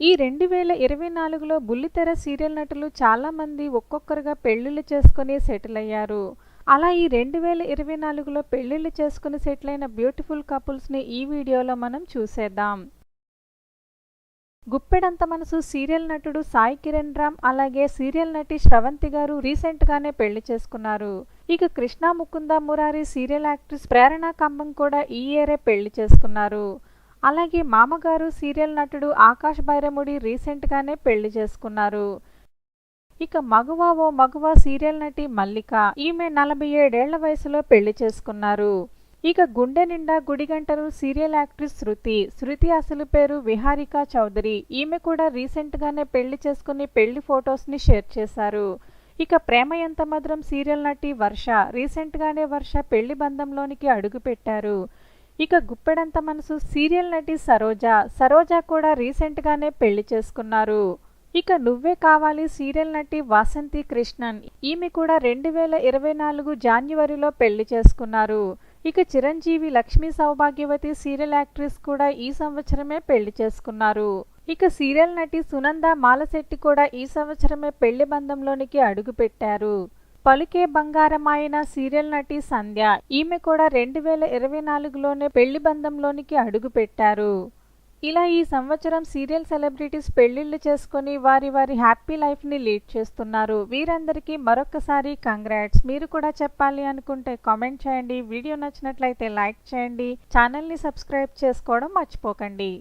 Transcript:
ఈ రెండు వేల ఇరవై నాలుగులో బుల్లితెర సీరియల్ నటులు చాలామంది ఒక్కొక్కరుగా పెళ్ళిళ్ళు చేసుకుని సెటిల్ అయ్యారు. అలా ఈ రెండు వేల ఇరవై నాలుగులో పెళ్ళిళ్ళు చేసుకుని సెటిల్ అయిన బ్యూటిఫుల్ కపుల్స్ని ఈ వీడియోలో మనం చూసేద్దాం. గుప్పెడంత మనసు సీరియల్ నటుడు సాయి కిరణ్ రామ్ అలాగే సీరియల్ నటి శ్రవంతి గారు రీసెంట్గానే పెళ్ళి చేసుకున్నారు. ఇక కృష్ణ ముకుంద మురారి సీరియల్ యాక్ట్రెస్ ప్రేరణ కంబం కూడా ఈ ఇయరే పెళ్ళి చేసుకున్నారు. అలాగే మామగారు సీరియల్ నటుడు ఆకాష్ బైరముడి రీసెంట్గానే పెళ్ళి చేసుకున్నారు. ఇక మగువ ఓ మగువ సీరియల్ నటి మల్లిక ఈమె నలభై ఏడేళ్ళ వయసులో పెళ్ళి చేసుకున్నారు. ఇక గుండె నిండా గుడిగంటలు సీరియల్ యాక్ట్రెస్ శృతి శృతి అసలు పేరు విహారిక చౌదరి. ఈమె కూడా రీసెంట్గానే పెళ్ళి చేసుకుని పెళ్ళి ఫొటోస్ని షేర్ చేశారు. ఇక ప్రేమ ఎంత మధురం సీరియల్ నటి వర్ష రీసెంట్గానే వర్ష పెళ్ళి బంధంలోనికి అడుగుపెట్టారు. ఇక గుప్పెడంత మనసు సీరియల్ నటి సరోజ. సరోజ కూడా రీసెంట్గానే పెళ్ళి చేసుకున్నారు. ఇక నువ్వే కావాలి సీరియల్ నటి వాసంతి కృష్ణన్. ఈమె కూడా రెండు వేల ఇరవై నాలుగు జాన్యువరిలో పెళ్ళి చేసుకున్నారు. ఇక చిరంజీవి లక్ష్మీ సౌభాగ్యవతి సీరియల్ యాక్ట్రెస్ కూడా ఈ సంవత్సరమే పెళ్ళి చేసుకున్నారు. ఇక సీరియల్ నటి సునంద మాలశెట్టి కూడా ఈ సంవత్సరమే పెళ్ళి బంధంలోనికి అడుగుపెట్టారు. పలుకే బంగారమాయన సీరియల్ నటి సంధ్య. ఈమె కూడా రెండు వేల ఇరవై నాలుగులోనే పెళ్ళి బంధంలోనికి అడుగుపెట్టారు ఇలా ఈ సంవత్సరం సీరియల్ సెలబ్రిటీస్ పెళ్ళిళ్ళు చేసుకుని వారి వారి హ్యాపీ లైఫ్ని లీడ్ చేస్తున్నారు. వీరందరికీ మరొకసారి కంగ్రాట్స్. మీరు కూడా చెప్పాలి అనుకుంటే కామెంట్ చేయండి. వీడియో నచ్చినట్లయితే లైక్ చేయండి. ఛానల్ని సబ్స్క్రైబ్ చేసుకోవడం మర్చిపోకండి.